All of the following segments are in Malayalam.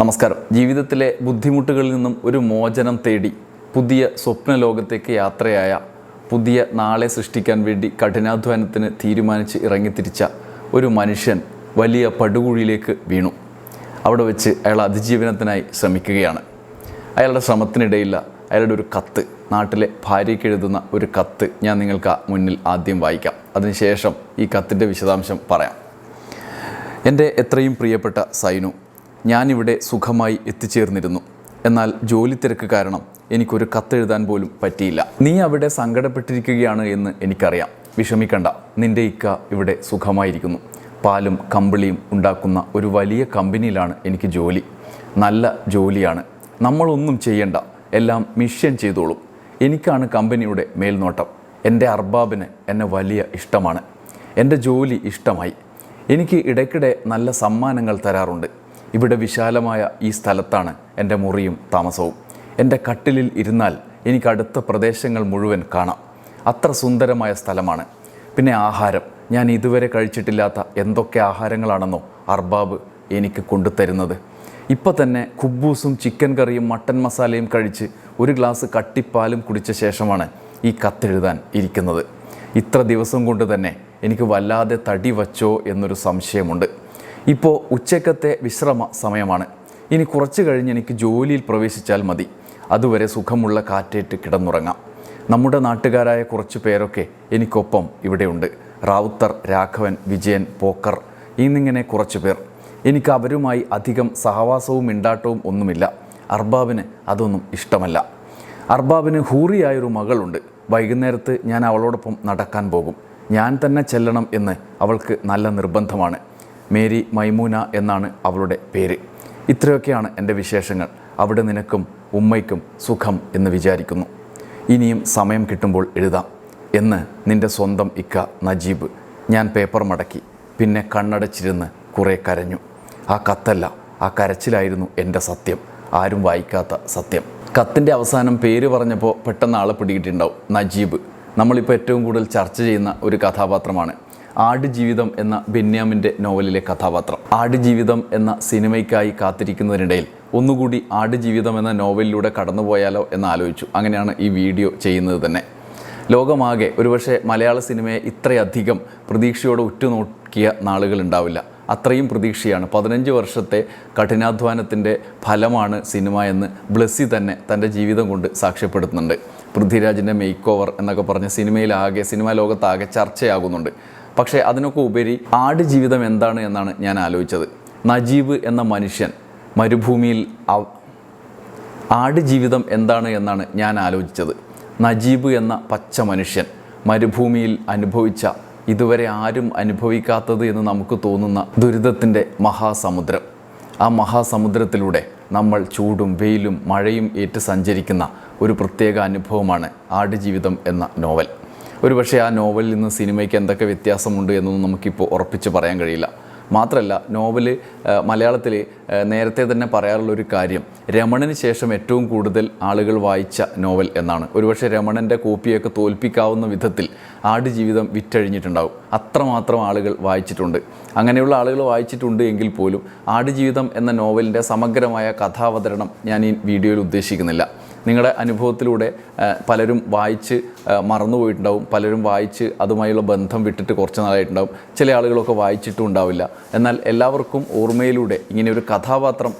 നമസ്കാരം. ജീവിതത്തിലെ ബുദ്ധിമുട്ടുകളിൽ നിന്നും ഒരു മോചനം തേടി പുതിയ സ്വപ്ന ലോകത്തേക്ക് യാത്രയായ പുതിയ നാളെ സൃഷ്ടിക്കാൻ വേണ്ടി കഠിനാധ്വാനത്തിന് തീരുമാനിച്ച് ഇറങ്ങിത്തിരിച്ച ഒരു മനുഷ്യൻ വലിയ പടുകുഴിയിലേക്ക് വീണു. അവിടെ വെച്ച് അയാൾ അതിജീവനത്തിനായി ശ്രമിക്കുകയാണ്. അയാളുടെ ശ്രമത്തിനിടയില്ല അയാളുടെ ഒരു കത്ത് നാട്ടിലെ ഭാര്യയ്ക്ക് എഴുതുന്ന ഒരു കത്ത് ഞാൻ നിങ്ങൾക്ക് മുന്നിൽ ആദ്യം വായിക്കാം. അതിനുശേഷം ഈ കത്തിന്റെ വിശദാംശം പറയാം. എന്റെ എത്രയും പ്രിയപ്പെട്ട സൈനു ഞാനിവിടെ സുഖമായി എത്തിച്ചേർന്നിരുന്നു. എന്നാൽ ജോലി തിരക്ക് കാരണം എനിക്കൊരു കത്തെഴുതാൻ പോലും പറ്റിയില്ല. നീ അവിടെ സങ്കടപ്പെട്ടിരിക്കുകയാണ് എന്ന് എനിക്കറിയാം. വിഷമിക്കണ്ട നിന്റെ ഇക്ക ഇവിടെ സുഖമായിരിക്കുന്നു. പാലും കമ്പിളിയും ഉണ്ടാക്കുന്ന ഒരു വലിയ കമ്പനിയിലാണ് എനിക്ക് ജോലി. നല്ല ജോലിയാണ്. നമ്മളൊന്നും ചെയ്യണ്ട. എല്ലാം മിഷ്യൻ ചെയ്തോളും. എനിക്കാണ് കമ്പനിയുടെ മേൽനോട്ടം. എന്റെ അർബാബിന് എന്നെ വലിയ ഇഷ്ടമാണ്. എന്റെ ജോലി ഇഷ്ടമായി. എനിക്ക് ഇടയ്ക്കിടെ നല്ല സമ്മാനങ്ങൾ തരാറുണ്ട്. ഇവിടെ വിശാലമായ ഈ സ്ഥലത്താണ് എന്റെ മുറിയും താമസവും. എന്റെ കട്ടിലിൽ ഇരുന്നാൽ എനിക്ക് അടുത്ത പ്രദേശങ്ങൾ മുഴുവൻ കാണാം. അത്ര സുന്ദരമായ സ്ഥലമാണ്. പിന്നെ ആഹാരം. ഞാൻ ഇതുവരെ കഴിച്ചിട്ടില്ലാത്ത എന്തൊക്കെ ആഹാരങ്ങളാണെന്നോ അർബാബ് എനിക്ക് കൊണ്ടുതരുന്നത്. ഇപ്പം തന്നെ കുബൂസും ചിക്കൻ കറിയും മട്ടൻ മസാലയും കഴിച്ച് ഒരു ഗ്ലാസ് കട്ടിപ്പാലും കുടിച്ച ശേഷമാണ് ഈ കത്തെഴുതാൻ ഇരിക്കുന്നത്. ഇത്ര ദിവസം കൊണ്ട് തന്നെ എനിക്ക് വല്ലാതെ തടി വച്ചോ എന്നൊരു സംശയമുണ്ട്. ഇപ്പോൾ ഉച്ചക്കത്തെ വിശ്രമ സമയമാണ്. ഇനി കുറച്ച് കഴിഞ്ഞ് എനിക്ക് ജോലിയിൽ പ്രവേശിച്ചാൽ മതി. അതുവരെ സുഖമുള്ള കാറ്റേറ്റ് കിടന്നുറങ്ങാം. നമ്മുടെ നാട്ടുകാരായ കുറച്ച് പേരൊക്കെ എനിക്കൊപ്പം ഇവിടെയുണ്ട് റാവുത്തർ രാഘവൻ വിജയൻ പോക്കർ ഇന്നിങ്ങനെ കുറച്ച് പേർ. എനിക്ക് അവരുമായി അധികം സഹവാസവും മിണ്ടാട്ടവും ഒന്നുമില്ല. അർബാബിന് അതൊന്നും ഇഷ്ടമല്ല. അർബാബിന് ഹൂറിയായൊരു മകളുണ്ട്. വൈകുന്നേരത്ത് ഞാൻ അവളോടൊപ്പം നടക്കാൻ പോകും. ഞാൻ തന്നെ ചെല്ലണം എന്ന് അവൾക്ക് നല്ല നിർബന്ധമാണ്. മേരി മൈമൂന എന്നാണ് അവളുടെ പേര്. ഇത്രയൊക്കെയാണ് എന്റെ വിശേഷങ്ങൾ. അവിടെ നിനക്കും ഉമ്മയ്ക്കും സുഖം എന്ന് വിചാരിക്കുന്നു. ഇനിയും സമയം കിട്ടുമ്പോൾ എഴുതാം. എന്ന് നിന്റെ സ്വന്തം ഇക്ക നജീബ് ഞാൻ പേപ്പർ മടക്കി പിന്നെ കണ്ണടച്ചിരുന്ന് കുറേ കരഞ്ഞു. ആ കത്തല്ല ആ കരച്ചിലായിരുന്നു എന്റെ സത്യം. ആരും വായിക്കാത്ത സത്യം. കത്തിന്റെ അവസാനം പേര് പറഞ്ഞപ്പോൾ പെട്ടെന്ന് ആളെ പിടികിട്ടുണ്ടാവും. നജീബ്. നമ്മളിപ്പോൾ ഏറ്റവും കൂടുതൽ ചർച്ച ചെയ്യുന്ന ഒരു കഥാപാത്രമാണ് ആടുജീവിതം എന്ന ബെന്യാമിന്റെ നോവലിലെ കഥാപാത്രം. ആടുജീവിതം എന്ന സിനിമയ്ക്കായി കാത്തിരിക്കുന്നതിനിടയിൽ ഒന്നുകൂടി ആടുജീവിതം എന്ന നോവലിലൂടെ കടന്നുപോയാലോ എന്ന് ആലോചിച്ചു. അങ്ങനെയാണ് ഈ വീഡിയോ ചെയ്യുന്നത് തന്നെ. ലോകമാകെ ഒരുപക്ഷെ മലയാള സിനിമയെ ഇത്രയധികം പ്രതീക്ഷയോടെ ഉറ്റുനോക്കിയ നാളുകൾ ഉണ്ടാവില്ല. അത്രയും പ്രതീക്ഷയാണ്. പതിനഞ്ച് വർഷത്തെ കഠിനാധ്വാനത്തിന്റെ ഫലമാണ് സിനിമ എന്ന് ബ്ലസ്സി തന്നെ തന്റെ ജീവിതം കൊണ്ട് സാക്ഷ്യപ്പെടുത്തുന്നുണ്ട്. പൃഥ്വിരാജിന്റെ മേക്ക് ഓവർ എന്നൊക്കെ പറഞ്ഞ് സിനിമയിലാകെ സിനിമാ ലോകത്താകെ ചർച്ചയാകുന്നുണ്ട്. പക്ഷേ അതിനൊക്കെ ഉപരി ആട് ജീവിതം എന്താണ് എന്നാണ് ഞാൻ ആലോചിച്ചത്. നജീബ് എന്ന മനുഷ്യൻ മരുഭൂമിയിൽ ആട് ജീവിതം എന്താണ് എന്നാണ് ഞാൻ ആലോചിച്ചത്. നജീബ് എന്ന പച്ച മനുഷ്യൻ മരുഭൂമിയിൽ അനുഭവിച്ച ഇതുവരെ ആരും അനുഭവിക്കാത്തത് എന്ന് നമുക്ക് തോന്നുന്ന ദുരിതത്തിന്റെ മഹാസമുദ്രം. ആ മഹാസമുദ്രത്തിലൂടെ നമ്മൾ ചൂടും വെയിലും മഴയും ഏറ്റ് സഞ്ചരിക്കുന്ന ഒരു പ്രത്യേക അനുഭവമാണ് ആടുജീവിതം എന്ന നോവൽ. ഒരുപക്ഷെ ആ നോവലിൽ നിന്ന് സിനിമയ്ക്ക് എന്തൊക്കെ വ്യത്യാസമുണ്ട് എന്നൊന്നും നമുക്കിപ്പോൾ ഉറപ്പിച്ച് പറയാൻ കഴിയില്ല. മാത്രമല്ല നോവൽ മലയാളത്തിൽ നേരത്തെ തന്നെ പറയാറുള്ള ഒരു കാര്യം രമണന് ശേഷം ഏറ്റവും കൂടുതൽ ആളുകൾ വായിച്ച നോവൽ എന്നാണ്. ഒരുപക്ഷെ രമണന്റെ കോപ്പിയൊക്കെ തോൽപ്പിക്കാവുന്ന വിധത്തിൽ ആടുജീവിതം വിറ്റഴിഞ്ഞിട്ടുണ്ടാവും. അത്രമാത്രം ആളുകൾ വായിച്ചിട്ടുണ്ട്. അങ്ങനെയുള്ള ആളുകൾ വായിച്ചിട്ടുണ്ട് എങ്കിൽ പോലും ആടുജീവിതം എന്ന നോവലിന്റെ സമഗ്രമായ കഥാവതരണം ഞാൻ ഈ വീഡിയോയിൽ ഉദ്ദേശിക്കുന്നില്ല. നിങ്ങളുടെ അനുഭവത്തിലൂടെ പലരും വായിച്ച് മറന്നുപോയിട്ടുണ്ടാവും പലരും വായിച്ച് അതുമായുള്ള ബന്ധം വിട്ടിട്ട് കുറച്ച് നാളായിട്ടുണ്ടാവും. ചില ആളുകളൊക്കെ വായിച്ചിട്ടും ഉണ്ടാവില്ല. എന്നാൽ എല്ലാവർക്കും ഓർമ്മയിലൂടെ ഇങ്ങനെ ഒരു കഥാപാത്രം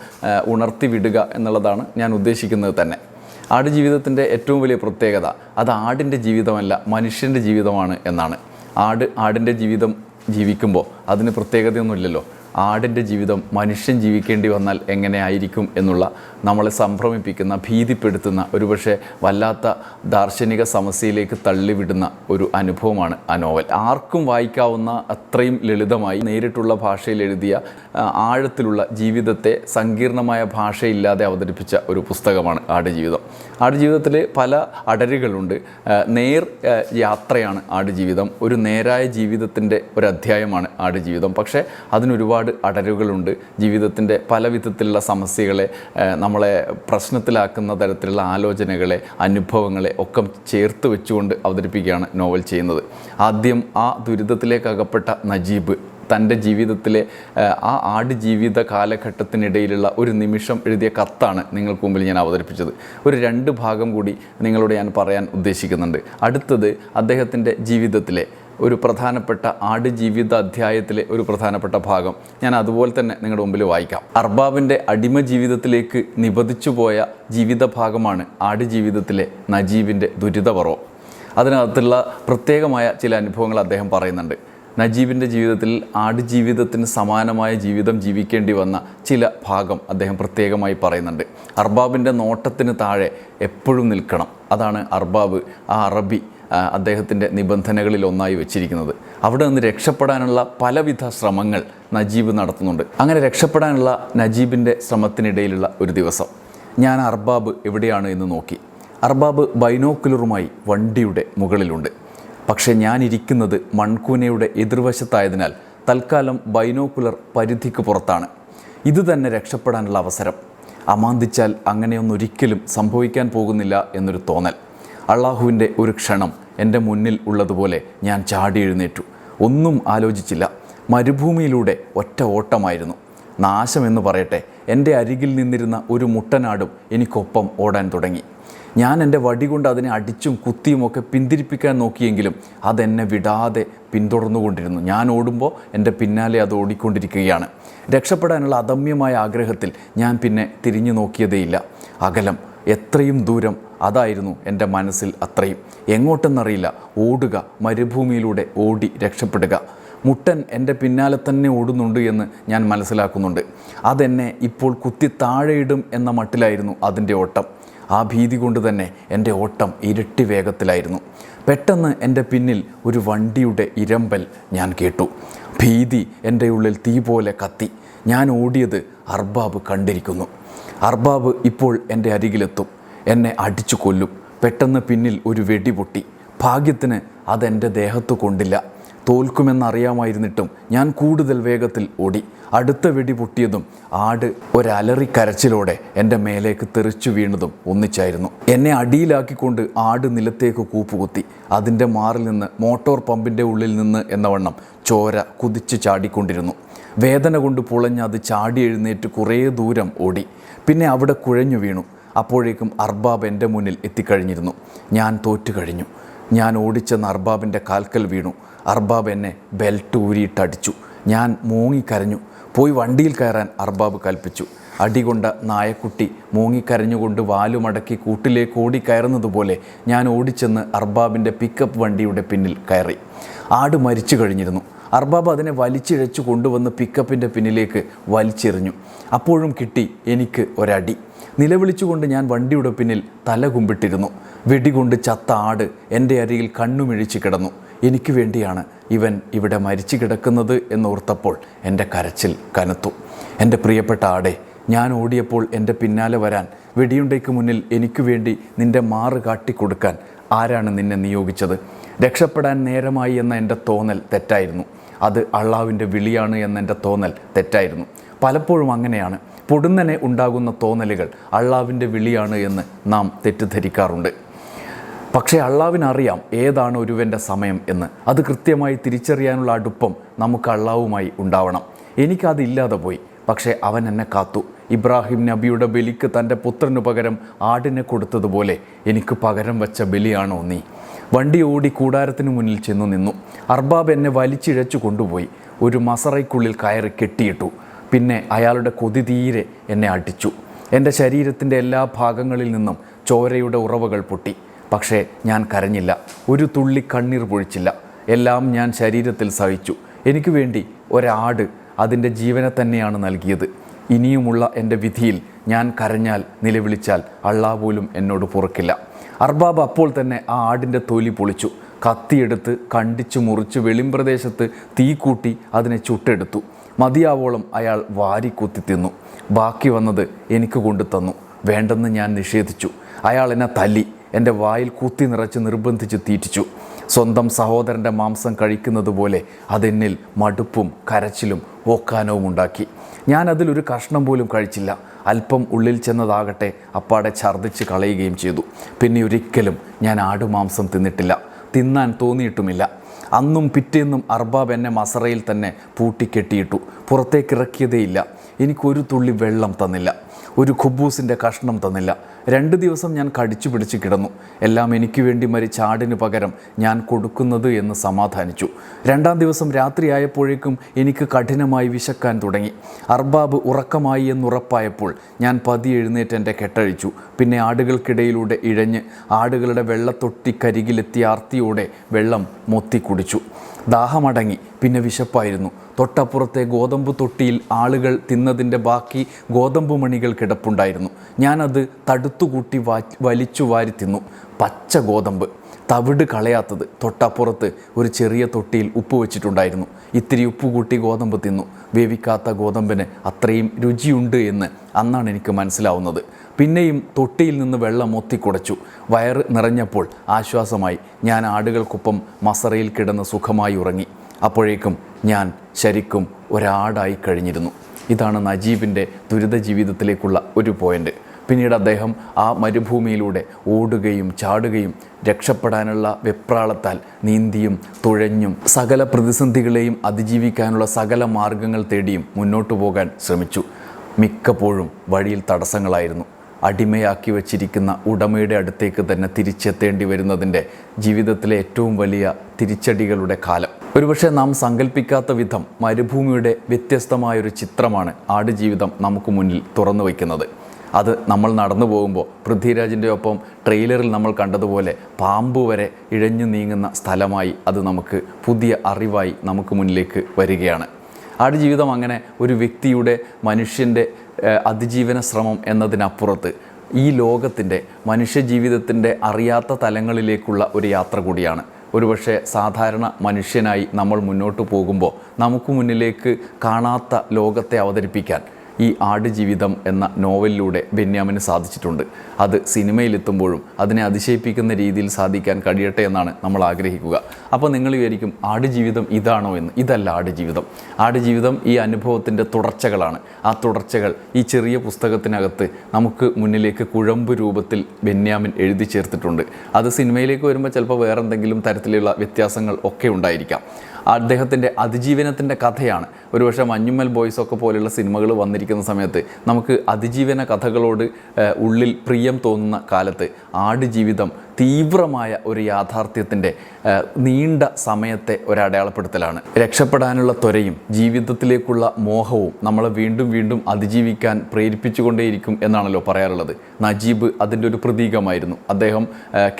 ഉണർത്തി വിടുക എന്നുള്ളതാണ് ഞാൻ ഉദ്ദേശിക്കുന്നത് തന്നെ. ആടുജീവിതത്തിന്റെ ഏറ്റവും വലിയ പ്രത്യേകത അത് ആടിന്റെ ജീവിതമല്ല മനുഷ്യന്റെ ജീവിതമാണ് എന്നാണ്. ആട് ആടിന്റെ ജീവിതം ജീവിക്കുമ്പോൾ അതിന് പ്രത്യേകതയൊന്നുമില്ലല്ലോ. ആടിന്റെ ജീവിതം മനുഷ്യൻ ജീവിക്കേണ്ടി വന്നാൽ എങ്ങനെയായിരിക്കും എന്നുള്ള നമ്മളെ സംഭ്രമിപ്പിക്കുന്ന ഭീതിപ്പെടുത്തുന്ന ഒരുപക്ഷെ വല്ലാത്ത ദാർശനിക സമസ്യയിലേക്ക് തള്ളിവിടുന്ന ഒരു അനുഭവമാണ് ആ നോവൽ. ആർക്കും വായിക്കാവുന്ന അത്രയും ലളിതമായി നേരിട്ടുള്ള ഭാഷയിൽ എഴുതിയ ആഴത്തിലുള്ള ജീവിതത്തെ സങ്കീർണമായ ഭാഷയില്ലാതെ അവതരിപ്പിച്ച ഒരു പുസ്തകമാണ് ആടുജീവിതം. ആടുജീവിതത്തിൽ പല അടരുകളുണ്ട്. നേർ യാത്രയാണ് ആടുജീവിതം. ഒരു നേരായ ജീവിതത്തിന്റെ ഒരു അധ്യായമാണ് ആടുജീവിതം. പക്ഷേ അതിനൊരുപാട് അടരുകളുണ്ട്. ജീവിതത്തിന്റെ പല വിധത്തിലുള്ള സമസ്യകളെ നമ്മളെ പ്രശ്നത്തിലാക്കുന്ന തരത്തിലുള്ള ആലോചനകളെ അനുഭവങ്ങളെ ഒക്കെ ചേർത്ത് വെച്ചുകൊണ്ട് അവതരിപ്പിക്കുകയാണ് നോവൽ ചെയ്യുന്നത്. ആദ്യം ആ ദുരിതത്തിലേക്ക് അകപ്പെട്ട നജീബ് തന്റെ ജീവിതത്തിലെ ആ, ആ ആട് ജീവിത കാലഘട്ടത്തിനിടയിലുള്ള ഒരു നിമിഷം എഴുതിയ കത്താണ് നിങ്ങൾക്ക് മുമ്പിൽ ഞാൻ അവതരിപ്പിച്ചത്. ഒരു രണ്ട് ഭാഗം കൂടി നിങ്ങളോട് ഞാൻ പറയാൻ ഉദ്ദേശിക്കുന്നുണ്ട്. അടുത്തത് അദ്ദേഹത്തിന്റെ ജീവിതത്തിലെ ഒരു പ്രധാനപ്പെട്ട ആടുജീവിത അധ്യായത്തിലെ ഒരു പ്രധാനപ്പെട്ട ഭാഗം. ഞാൻ അതുപോലെ തന്നെ നിങ്ങളുടെ മുമ്പിൽ വായിക്കാം. അർബാബിന്റെ അടിമ ജീവിതത്തിലേക്ക് നിബന്ധിച്ചു പോയ ജീവിത ഭാഗമാണ് ആടുജീവിതത്തിലെ നജീബിന്റെ ദുരിതപർവം അതിനകത്തുള്ള പ്രത്യേകമായ ചില അനുഭവങ്ങൾ അദ്ദേഹം പറയുന്നുണ്ട്. നജീബിന്റെ ജീവിതത്തിൽ ആടുജീവിതത്തിന് സമാനമായ ജീവിതം ജീവിക്കേണ്ടി വന്ന ചില ഭാഗം അദ്ദേഹം പ്രത്യേകമായി പറയുന്നുണ്ട്. അർബാബിന്റെ നോട്ടത്തിന് താഴെ എപ്പോഴും നിൽക്കണം. അതാണ് അർബാബ് ആ അറബി അദ്ദേഹത്തിന്റെ നിബന്ധനകളിൽ ഒന്നായി വെച്ചിരിക്കുന്നത്. അവിടെ നിന്ന് രക്ഷപ്പെടാനുള്ള പലവിധ ശ്രമങ്ങൾ നജീബ് നടത്തുന്നുണ്ട്. അങ്ങനെ രക്ഷപ്പെടാനുള്ള നജീബിന്റെ ശ്രമത്തിനിടയിലുള്ള ഒരു ദിവസം ഞാൻ അർബാബ് എവിടെയാണ് എന്ന് നോക്കി. അർബാബ് ബൈനോക്കുലറുമായി വണ്ടിയുടെ മുകളിലുണ്ട്. പക്ഷേ ഞാനിരിക്കുന്നത് മൺകൂനയുടെ എതിർവശത്തായതിനാൽ തൽക്കാലം ബൈനോക്കുലർ പരിധിക്ക് പുറത്താണ്. ഇത് തന്നെ രക്ഷപ്പെടാനുള്ള അവസരം. അമാന്തിച്ചാൽ അങ്ങനെയൊന്നൊരിക്കലും സംഭവിക്കാൻ പോകുന്നില്ല എന്നൊരു തോന്നൽ. അള്ളാഹുവിന്റെ ഒരു ക്ഷണം എന്റെ മുന്നിൽ ഉള്ളതുപോലെ ഞാൻ ചാടി എഴുന്നേറ്റു. ഒന്നും ആലോചിച്ചില്ല. മരുഭൂമിയിലൂടെ ഒറ്റ ഓട്ടമായിരുന്നു. നാശമെന്ന് പറയട്ടെ എന്റെ അരികിൽ നിന്നിരുന്ന ഒരു മുട്ടനാടും എനിക്കൊപ്പം ഓടാൻ തുടങ്ങി. ഞാൻ എന്റെ വടി കൊണ്ട് അതിനെ അടിച്ചും കുത്തിയുമൊക്കെ പിന്തിരിപ്പിക്കാൻ നോക്കിയെങ്കിലും അതെന്നെ വിടാതെ പിന്തുടർന്നുകൊണ്ടിരുന്നു. ഞാൻ ഓടുമ്പോൾ എന്റെ പിന്നാലെ അത് ഓടിക്കൊണ്ടിരിക്കുകയാണ്. രക്ഷപ്പെടാനുള്ള അദമ്യമായ ആഗ്രഹത്തിൽ ഞാൻ പിന്നെ തിരിഞ്ഞു നോക്കിയതേയില്ല. അകലം എത്രയും ദൂരം അതായിരുന്നു എന്റെ മനസ്സിൽ അത്രയും. എങ്ങോട്ടെന്നറിയില്ല. ഓടുക മരുഭൂമിയിലൂടെ ഓടി രക്ഷപ്പെടുക. മുട്ടൻ എന്റെ പിന്നാലെ തന്നെ ഓടുന്നുണ്ട് എന്ന് ഞാൻ മനസ്സിലാക്കുന്നുണ്ട്. അതെന്നെ ഇപ്പോൾ കുത്തി താഴെയിടും എന്ന മട്ടിലായിരുന്നു അതിന്റെ ഓട്ടം. ആ ഭീതി കൊണ്ട് തന്നെ എന്റെ ഓട്ടം ഇരട്ടി വേഗത്തിലായിരുന്നു. പെട്ടെന്ന് എന്റെ പിന്നിൽ ഒരു വണ്ടിയുടെ ഇരമ്പൽ ഞാൻ കേട്ടു. ഭീതി എന്റെ ഉള്ളിൽ തീ പോലെ കത്തി. ഞാൻ ഓടിയത് അർബാബ് കണ്ടിരിക്കുന്നു. അർബാബ് ഇപ്പോൾ എന്റെ അരികിലെത്തും. എന്നെ അടിച്ചു കൊല്ലും. പെട്ടെന്ന് പിന്നിൽ ഒരു വെടി പൊട്ടി. ഭാഗ്യത്തിന് അതെന്റെ ദേഹത്ത് കൊണ്ടില്ല. തോൽക്കുമെന്നറിയാമായിരുന്നിട്ടും ഞാൻ കൂടുതൽ വേഗത്തിൽ ഓടി. അടുത്ത വെടി പൊട്ടിയതും ആട് ഒരലറി കരച്ചിലോടെ എന്റെ മേലേക്ക് തെറിച്ചു വീണതും ഒന്നിച്ചായിരുന്നു. എന്നെ അടിയിലാക്കിക്കൊണ്ട് ആട് നിലത്തേക്ക് കൂപ്പുകുത്തി. അതിന്റെ മാറിൽ നിന്ന് മോട്ടോർ പമ്പിന്റെ ഉള്ളിൽ നിന്ന് എന്നവണ്ണം ചോര കുതിച്ച് ചാടിക്കൊണ്ടിരുന്നു. വേദന കൊണ്ട് പുളഞ്ഞ് അത് ചാടി എഴുന്നേറ്റ് കുറേ ദൂരം ഓടി. പിന്നെ അവിടെ കുഴഞ്ഞു വീണു. അപ്പോഴേക്കും അർബാബ് എന്റെ മുന്നിൽ എത്തിക്കഴിഞ്ഞിരുന്നു. ഞാൻ തോറ്റു കഴിഞ്ഞു. ഞാൻ ഓടിച്ചെന്ന് അർബാബിന്റെ കാൽക്കൽ വീണു. അർബാബ് എന്നെ ബെൽറ്റ് ഊരിയിട്ടടിച്ചു ഞാൻ മൂങ്ങിക്കരഞ്ഞു പോയി വണ്ടിയിൽ കയറാൻ അർബാബ് കൽപ്പിച്ചു. അടികൊണ്ട നായക്കുട്ടി മൂങ്ങിക്കരഞ്ഞുകൊണ്ട് വാലുമടക്കി കൂട്ടിലേക്ക് ഓടി കയറുന്നതുപോലെ ഞാൻ ഓടിച്ചെന്ന് അർബാബിന്റെ പിക്കപ്പ് വണ്ടിയുടെ പിന്നിൽ കയറി. ആട് മരിച്ചു കഴിഞ്ഞിരുന്നു. അർബാബ് അതിനെ വലിച്ചിഴച്ചു കൊണ്ടുവന്ന് പിക്കപ്പിന്റെ പിന്നിലേക്ക് വലിച്ചെറിഞ്ഞു. അപ്പോഴും കിട്ടി എനിക്ക് ഒരടി. നിലവിളിച്ചുകൊണ്ട് ഞാൻ വണ്ടിയുടെ പിന്നിൽ തല കുമ്പിട്ടിരുന്നു വെടികൊണ്ട് ചത്ത ആട് എന്റെ അരിയിൽ കണ്ണുമിഴിച്ച് കിടന്നു. എനിക്ക് വേണ്ടിയാണ് ഇവൻ ഇവിടെ മരിച്ചു കിടക്കുന്നത് എന്നോർത്തപ്പോൾ എന്റെ കരച്ചിൽ കനത്തു. എന്റെ പ്രിയപ്പെട്ട ആടെ ഞാൻ ഓടിയപ്പോൾ എന്റെ പിന്നാലെ വരാൻ വെടിയുണ്ടയ്ക്ക് മുന്നിൽ എനിക്ക് വേണ്ടി നിന്റെ മാറ് കാട്ടിക്കൊടുക്കാൻ ആരാണ് നിന്നെ നിയോഗിച്ചത്? രക്ഷപ്പെടാൻ നേരമായി എന്ന എന്റെ തോന്നൽ തെറ്റായിരുന്നു. അത് അള്ളാവിന്റെ വിളിയാണ് എന്നെന്റെ തോന്നൽ. തെറ്റായിരുന്നു. പലപ്പോഴും അങ്ങനെയാണ്. പൊടുന്നനെ ഉണ്ടാകുന്ന തോന്നലുകൾ അള്ളാവിന്റെ വിളിയാണ് എന്ന് നാം തെറ്റിദ്ധരിക്കാറുണ്ട്. പക്ഷേ അള്ളാവിനറിയാം ഏതാണ് ഒരുവന്റെ സമയം എന്ന്. അത് കൃത്യമായി തിരിച്ചറിയാനുള്ള അടുപ്പം നമുക്ക് അള്ളാവുമായി ഉണ്ടാവണം. എനിക്കതില്ലാതെ പോയി. പക്ഷേ അവൻ എന്നെ കാത്തു. ഇബ്രാഹിം നബിയുടെ ബലിക്ക് തന്റെ പുത്രനു പകരം ആടിനെ കൊടുത്തതുപോലെ എനിക്ക് പകരം വെച്ച ബലിയാണോ നീ? വണ്ടി ഓടി കൂടാരത്തിന് മുന്നിൽ ചെന്നു നിന്നു. അർബാബ് എന്നെ വലിച്ചിഴച്ചു കൊണ്ടുപോയി. ഒരു മസറയ്ക്കുള്ളിൽ കയറി കെട്ടിയിട്ടു. പിന്നെ അയാളുടെ കൊതി തീരെ എന്നെ അടിച്ചു. എന്റെ ശരീരത്തിന്റെ എല്ലാ ഭാഗങ്ങളിൽ നിന്നും ചോരയുടെ ഉറവകൾ പൊട്ടി. പക്ഷേ ഞാൻ കരഞ്ഞില്ല. ഒരു തുള്ളി കണ്ണീർ പൊഴിച്ചില്ല. എല്ലാം ഞാൻ ശരീരത്തിൽ സഹിച്ചു. എനിക്ക് വേണ്ടി ഒരാട് അതിന്റെ ജീവനെ തന്നെയാണ് നൽകിയത്. ഇനിയുമുള്ള എന്റെ വിധിയിൽ ഞാൻ കരഞ്ഞാൽ നിലവിളിച്ചാൽ അള്ളാ പോലും എന്നോട് പൊറുക്കില്ല. അർബാബ് അപ്പോൾ തന്നെ ആ ആടിന്റെ തൊലി പൊളിച്ചു. കത്തിയെടുത്ത് കണ്ടിച്ചു മുറിച്ച് വെളിമ്പ്രദേശത്ത് തീ കൂട്ടി അതിനെ ചുട്ടെടുത്തു. മതിയാവോളം അയാൾ വാരി കുത്തി തിന്നു. ബാക്കി വന്നത് എനിക്ക് കൊണ്ടു തന്നു. വേണ്ടെന്ന് ഞാൻ നിഷേധിച്ചു. അയാൾ എന്നെ തല്ലി. എന്റെ വായിൽ കുത്തി നിറച്ച് നിർബന്ധിച്ച് തീറ്റിച്ചു. സ്വന്തം സഹോദരന്റെ മാംസം കഴിക്കുന്നത് പോലെ അതെന്നിൽ മടുപ്പും കരച്ചിലും ഓക്കാനവും ഉണ്ടാക്കി. ഞാൻ അതിലൊരു കഷ്ണം പോലും കഴിച്ചില്ല. അല്പം ഉള്ളിൽ ചെന്നതാകട്ടെ അപ്പാടെ ഛർദ്ദിച്ച് കളയുകയും ചെയ്തു. പിന്നെ ഒരിക്കലും ഞാൻ ആടുമാംസം തിന്നിട്ടില്ല. തിന്നാൻ തോന്നിയിട്ടുമില്ല. അന്നും പിറ്റേന്നും അർബാബ് എന്നെ മസറയിൽ തന്നെ പൂട്ടിക്കെട്ടിയിട്ടു. പുറത്തേക്ക് ഇറക്കിയതേയില്ല. എനിക്കൊരു തുള്ളി വെള്ളം തന്നില്ല. ഒരു ഖുബൂസിന്റെ കഷ്ണം തന്നില്ല. രണ്ട് ദിവസം ഞാൻ കടിച്ചു പിടിച്ച് കിടന്നു. എല്ലാം എനിക്ക് വേണ്ടി മരിച്ച ആടിന് പകരം ഞാൻ കൊടുക്കുന്നത് എന്ന് സമാധാനിച്ചു. രണ്ടാം ദിവസം രാത്രിയായപ്പോഴേക്കും എനിക്ക് കഠിനമായി വിശക്കാൻ തുടങ്ങി. അർബാബ് ഉറക്കമായി എന്നുറപ്പായപ്പോൾ ഞാൻ പതി എഴുന്നേറ്റ് എന്റെ കെട്ടഴിച്ചു. പിന്നെ ആടുകൾക്കിടയിലൂടെ ഇഴഞ്ഞ് ആടുകളുടെ വെള്ളത്തൊട്ടിക്കരികിലെത്തിയ ആർത്തിയോടെ വെള്ളം മൊത്തി കുടിച്ചു. ദാഹമടങ്ങി പിന്നെ വിശപ്പായിരുന്നു. തൊട്ടപ്പുറത്തെ ഗോതമ്പ് തൊട്ടിയിൽ ആളുകൾ തിന്നതിന്റെ ബാക്കി ഗോതമ്പ് മണികൾ കിടപ്പുണ്ടായിരുന്നു. ഞാനത് തടുത്തുകൂട്ടി വാ വലിച്ചു വാരി തിന്നു. പച്ച ഗോതമ്പ് തവിട് കളയാത്തത് തൊട്ടപ്പുറത്ത് ഒരു ചെറിയ തൊട്ടിയിൽ ഉപ്പ് വെച്ചിട്ടുണ്ടായിരുന്നു. ഇത്തിരി ഉപ്പ് കൂട്ടി ഗോതമ്പ് തിന്നു. വേവിക്കാത്ത ഗോതമ്പിന് അത്രയും രുചിയുണ്ട് എന്ന് അന്നാണ് എനിക്ക് മനസ്സിലാവുന്നത്. പിന്നെയും തൊട്ടിയിൽ നിന്ന് വെള്ളം ഒത്തിക്കുടച്ചു വയറ് നിറഞ്ഞപ്പോൾ ആശ്വാസമായി. ഞാൻ ആടുകൾക്കൊപ്പം മസറയിൽ കിടന്ന് സുഖമായി ഉറങ്ങി. അപ്പോഴേക്കും ഞാൻ ശരിക്കും ഒരാടായി കഴിഞ്ഞിരുന്നു. ഇതാണ് നജീബിന്റെ ദുരിത ജീവിതത്തിലേക്കുള്ള ഒരു പോയിന്റ് പിന്നീട് അദ്ദേഹം ആ മരുഭൂമിയിലൂടെ ഓടുകയും ചാടുകയും രക്ഷപ്പെടാനുള്ള വെപ്രാളത്താൽ നീന്തിയും തുഴഞ്ഞും സകല പ്രതിസന്ധികളെയും അതിജീവിക്കാനുള്ള സകല മാർഗങ്ങൾ തേടിയും മുന്നോട്ടു പോകാൻ ശ്രമിച്ചു. മിക്കപ്പോഴും വഴിയിൽ തടസ്സങ്ങളായിരുന്നു. അടിമയാക്കി വച്ചിരിക്കുന്ന ഉടമയുടെ അടുത്തേക്ക് തന്നെ തിരിച്ചെത്തേണ്ടി വരുന്നതിന്റെ ജീവിതത്തിലെ ഏറ്റവും വലിയ തിരിച്ചടികളുടെ കാലം. ഒരുപക്ഷെ നാം സങ്കല്പിക്കാത്ത വിധം മരുഭൂമിയുടെ വ്യത്യസ്തമായൊരു ചിത്രമാണ് ആടുജീവിതം നമുക്ക് മുന്നിൽ തുറന്നു വയ്ക്കുന്നത്. അത് നമ്മൾ നടന്നു പോകുമ്പോൾ പൃഥ്വിരാജിന്റെ ഒപ്പം ട്രെയിലറിൽ നമ്മൾ കണ്ടതുപോലെ പാമ്പ് വരെ ഇഴഞ്ഞു നീങ്ങുന്ന സ്ഥലമായി അത് നമുക്ക് പുതിയ അറിവായി നമുക്ക് മുന്നിലേക്ക് വരികയാണ്. ആടുജീവിതം അങ്ങനെ ഒരു വ്യക്തിയുടെ മനുഷ്യന്റെ അതിജീവന ശ്രമം എന്നതിനപ്പുറത്ത് ഈ ലോകത്തിന്റെ മനുഷ്യജീവിതത്തിന്റെ അറിയാത്ത തലങ്ങളിലേക്കുള്ള ഒരു യാത്ര കൂടിയാണ്. ഒരുപക്ഷെ സാധാരണ മനുഷ്യനായി നമ്മൾ മുന്നോട്ട് പോകുമ്പോൾ നമുക്ക് മുന്നിലേക്ക് കാണാത്ത ലോകത്തെ അവതരിപ്പിക്കാൻ ഈ ആടുജീവിതം എന്ന നോവലിലൂടെ ബെന്യാമിന് സാധിച്ചിട്ടുണ്ട്. അത് സിനിമയിലെത്തുമ്പോഴും അതിനെ അതിശയിപ്പിക്കുന്ന രീതിയിൽ സാധിക്കാൻ കഴിയട്ടെ എന്നാണ് നമ്മൾ ആഗ്രഹിക്കുക. അപ്പോൾ നിങ്ങൾ വിചാരിക്കും ആടുജീവിതം ഇതാണോ എന്ന്. ഇതല്ല ആടുജീവിതം. ആടുജീവിതം ഈ അനുഭവത്തിന്റെ തുടർച്ചകളാണ്. ആ തുടർച്ചകൾ ഈ ചെറിയ പുസ്തകത്തിനകത്ത് നമുക്ക് മുന്നിലേക്ക് കുഴമ്പ് രൂപത്തിൽ ബെന്യാമിൻ എഴുതി ചേർത്തിട്ടുണ്ട്. അത് സിനിമയിലേക്ക് വരുമ്പോൾ ചിലപ്പോൾ വേറെന്തെങ്കിലും തരത്തിലുള്ള വ്യത്യാസങ്ങൾ ഒക്കെ ഉണ്ടായിരിക്കാം. അദ്ദേഹത്തിന്റെ അതിജീവനത്തിന്റെ കഥയാണ്. ഒരുപക്ഷെ മഞ്ഞുമ്മൽ ബോയ്സ് ഒക്കെ പോലെയുള്ള സിനിമകൾ വന്നിരിക്കുന്ന സമയത്ത് നമുക്ക് അതിജീവന കഥകളോട് ഉള്ളിൽ പ്രിയം തോന്നുന്ന കാലത്ത് ആടുജീവിതം തീവ്രമായ ഒരു യാഥാർത്ഥ്യത്തിന്റെ നീണ്ട സമയത്തെ ഒരടയാളപ്പെടുത്തലാണ്. രക്ഷപ്പെടാനുള്ള ത്വരയും ജീവിതത്തിലേക്കുള്ള മോഹവും നമ്മളെ വീണ്ടും വീണ്ടും അതിജീവിക്കാൻ പ്രേരിപ്പിച്ചുകൊണ്ടേയിരിക്കും എന്നാണല്ലോ പറയാറുള്ളത്. നജീബ് അതിന്റെ ഒരു പ്രതീകമായിരുന്നു. അദ്ദേഹം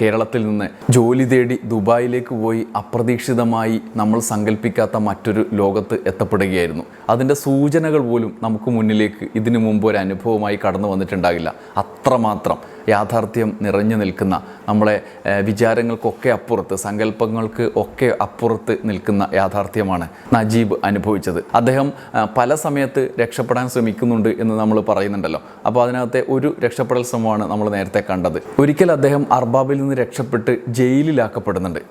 കേരളത്തിൽ നിന്ന് ജോലി തേടി ദുബായിലേക്ക് പോയി അപ്രതീക്ഷിതമായി നമ്മൾ സങ്കല്പിക്കാത്ത മറ്റൊരു ലോകത്ത് എത്തപ്പെടുകയായിരുന്നു. അതിന്റെ സൂചനകൾ പോലും നമുക്ക് മുന്നിലേക്ക് ഇതിനു മുമ്പ് ഒരു അനുഭവമായി കടന്നു വന്നിട്ടുണ്ടാകില്ല. അത്രമാത്രം യാഥാർത്ഥ്യം നിറഞ്ഞു നിൽക്കുന്ന നമ്മളെ വിചാരങ്ങൾക്കൊക്കെ അപ്പുറത്ത് സങ്കല്പങ്ങൾക്ക് ഒക്കെ അപ്പുറത്ത് നിൽക്കുന്ന യാഥാർത്ഥ്യമാണ് നജീബ് അനുഭവിച്ചത്. അദ്ദേഹം പല സമയത്ത് രക്ഷപ്പെടാൻ ശ്രമിക്കുന്നുണ്ട് എന്ന് നമ്മൾ പറയുന്നുണ്ടല്ലോ. അപ്പോൾ അതിനകത്തെ ഒരു രക്ഷപ്പെടൽ ശ്രമമാണ് നമ്മൾ നേരത്തെ കണ്ടത്. ഒരിക്കൽ അദ്ദേഹം അർബാബിൽ നിന്ന് രക്ഷപ്പെട്ട് ജയിലിലാക്കപ്പെടുന്നുണ്ട്.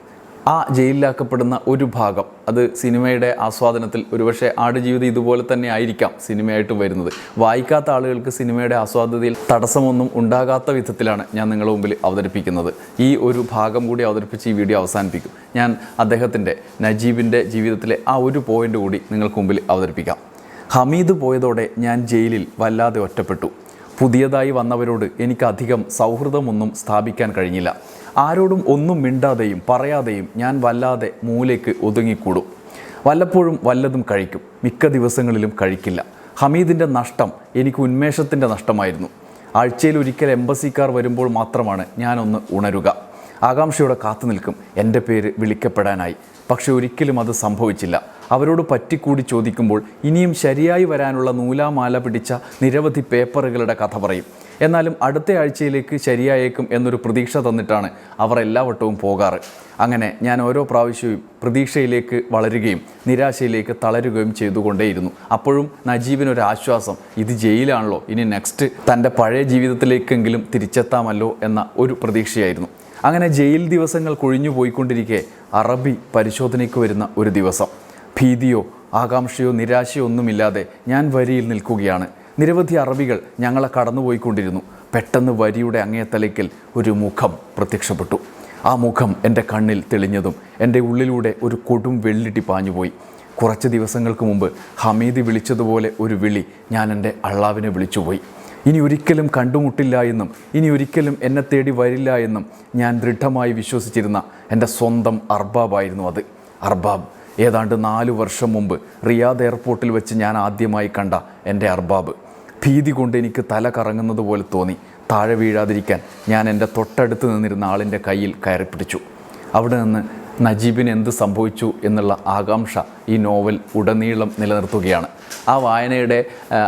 ആ ജയിലിലാക്കപ്പെടുന്ന ഒരു ഭാഗം അത് സിനിമയുടെ ആസ്വാദനത്തിൽ ഒരുപക്ഷെ ആടുജീവിതം ഇതുപോലെ തന്നെ ആയിരിക്കാം സിനിമയായിട്ട് വരുന്നത്. വായിക്കാത്ത ആളുകൾക്ക് സിനിമയുടെ ആസ്വാദ്യതയിൽ തടസ്സമൊന്നും ഉണ്ടാകാത്ത വിധത്തിലാണ് ഞാൻ നിങ്ങളുടെ മുമ്പിൽ അവതരിപ്പിക്കുന്നത്. ഈ ഒരു ഭാഗം കൂടി അവതരിപ്പിച്ച് ഈ വീഡിയോ അവസാനിപ്പിക്കും. ഞാൻ അദ്ദേഹത്തിന്റെ നജീബിന്റെ ജീവിതത്തിലെ ആ ഒരു പോയിന്റ് കൂടി നിങ്ങൾക്ക് മുമ്പിൽ അവതരിപ്പിക്കാം. ഹമീദ് പോയതോടെ ഞാൻ ജയിലിൽ വല്ലാതെ ഒറ്റപ്പെട്ടു. പുതിയതായി വന്നവരോട് എനിക്കധികം സൗഹൃദമൊന്നും സ്ഥാപിക്കാൻ കഴിഞ്ഞില്ല. ആരോടും ഒന്നും മിണ്ടാതെയും പറയാതെയും ഞാൻ വല്ലാതെ മൂലയ്ക്ക് ഒതുങ്ങിക്കൂടും. വല്ലപ്പോഴും വല്ലതും കഴിക്കും. മിക്ക ദിവസങ്ങളിലും കഴിക്കില്ല. ഹമീദിന്റെ നഷ്ടം എനിക്ക് ഉന്മേഷത്തിന്റെ നഷ്ടമായിരുന്നു. ആഴ്ചയിൽ ഒരിക്കൽ എംബസിക്കാർ വരുമ്പോൾ മാത്രമാണ് ഞാനൊന്ന് ഉണരുക. ആകാംക്ഷയോടെ കാത്തു നിൽക്കും എന്റെ പേര് വിളിക്കപ്പെടാനായി. പക്ഷെ ഒരിക്കലും അത് സംഭവിച്ചില്ല. അവരോട് പറ്റിക്കൂടി ചോദിക്കുമ്പോൾ ഇനിയും ശരിയായി വരാനുള്ള നൂലാമാല പിടിച്ച നിരവധി പേപ്പറുകളുടെ കഥ പറയും. എന്നാലും അടുത്ത ആഴ്ചയിലേക്ക് ശരിയായേക്കും എന്നൊരു പ്രതീക്ഷ തന്നിട്ടാണ് അവർ എല്ലാ വട്ടവും പോകാറ്. അങ്ങനെ ഞാൻ ഓരോ പ്രാവശ്യവും പ്രതീക്ഷയിലേക്ക് വളരുകയും നിരാശയിലേക്ക് തളരുകയും ചെയ്തുകൊണ്ടേയിരുന്നു. അപ്പോഴും നജീബിനൊരു ആശ്വാസം ഇത് ജയിലാണല്ലോ ഇനി നെക്സ്റ്റ് തന്റെ പഴയ ജീവിതത്തിലേക്കെങ്കിലും തിരിച്ചെത്താമല്ലോ എന്ന ഒരു പ്രതീക്ഷയായിരുന്നു. അങ്ങനെ ജയിൽ ദിവസങ്ങൾ കൊഴിഞ്ഞു പോയിക്കൊണ്ടിരിക്കെ അറബി പരിശോധനയ്ക്ക് വരുന്ന ഒരു ദിവസം. ഭീതിയോ ആകാംക്ഷയോ നിരാശയോ ഒന്നുമില്ലാതെ ഞാൻ വരിയിൽ നിൽക്കുകയാണ്. നിരവധി അറബികൾ ഞങ്ങളെ കടന്നുപോയിക്കൊണ്ടിരുന്നു. പെട്ടെന്ന് വരിയുടെ അങ്ങേത്തലയ്ക്കൽ ഒരു മുഖം പ്രത്യക്ഷപ്പെട്ടു. ആ മുഖം എന്റെ കണ്ണിൽ തെളിഞ്ഞതും എന്റെ ഉള്ളിലൂടെ ഒരു കൊടും വെള്ളിട്ടി പാഞ്ഞുപോയി. കുറച്ച് ദിവസങ്ങൾക്ക് മുമ്പ് ഹമീദ് വിളിച്ചതുപോലെ ഒരു വിളി ഞാൻ എന്റെ അള്ളാവിനെ വിളിച്ചുപോയി. ഇനി ഒരിക്കലും കണ്ടുമുട്ടില്ല എന്നും ഇനി ഒരിക്കലും എന്നെ തേടി വരില്ല എന്നും ഞാൻ ദൃഢമായി വിശ്വസിച്ചിരുന്ന എന്റെ സ്വന്തം അർബാബായിരുന്നു അത്. അർബാബ് ഏതാണ്ട് നാല് വർഷം മുമ്പ് റിയാദ് എയർപോർട്ടിൽ വെച്ച് ഞാൻ ആദ്യമായി കണ്ട എന്റെ അർബാബ്. ഭീതി കൊണ്ട് എനിക്ക് തല കറങ്ങുന്നത് പോലെ തോന്നി. താഴെ വീഴാതിരിക്കാൻ ഞാൻ എന്റെ തൊട്ടടുത്ത് നിന്നിരുന്ന ആളിന്റെ കയ്യിൽ കയറിപ്പിടിച്ചു. അവിടെ നിന്ന് നജീബിന് എന്ത് സംഭവിച്ചു എന്നുള്ള ആകാംക്ഷ ഈ നോവൽ ഉടനീളം നിലനിർത്തുകയാണ്. ആ വായനയുടെ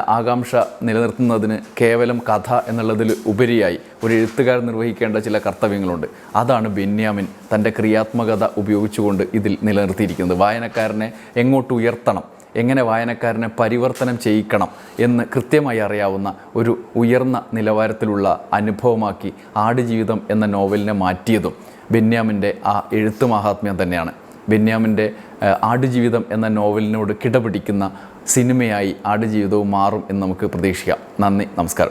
ആകാംക്ഷ നിലനിർത്തുന്നതിന് കേവലം കഥ എന്നുള്ളതിൽ ഉപരിയായി ഒരു എഴുത്തുകാരൻ നിർവഹിക്കേണ്ട ചില കർത്തവ്യങ്ങളുണ്ട്. അതാണ് ബെന്യാമിൻ തന്റെ ക്രിയാത്മകത ഉപയോഗിച്ചുകൊണ്ട് ഇതിൽ നിലനിർത്തിയിരിക്കുന്നത്. വായനക്കാരനെ എങ്ങോട്ട് ഉയർത്തണം എങ്ങനെ വായനക്കാരനെ പരിവർത്തനം ചെയ്യിക്കണം എന്ന് കൃത്യമായി അറിയാവുന്ന ഒരു ഉയർന്ന നിലവാരത്തിലുള്ള അനുഭവമാക്കി ആടുജീവിതം എന്ന നോവലിനെ മാറ്റിയതും ബെന്യാമിന്റെ ആ എഴുത്ത് മഹാത്മ്യം തന്നെയാണ്. ബെന്യാമിന്റെ ആടുജീവിതം എന്ന നോവലിനോട് കിടപിടിക്കുന്ന സിനിമയായി ആടുജീവിതവും മാറും എന്ന് നമുക്ക് പ്രതീക്ഷിക്കാം. നന്ദി നമസ്കാരം.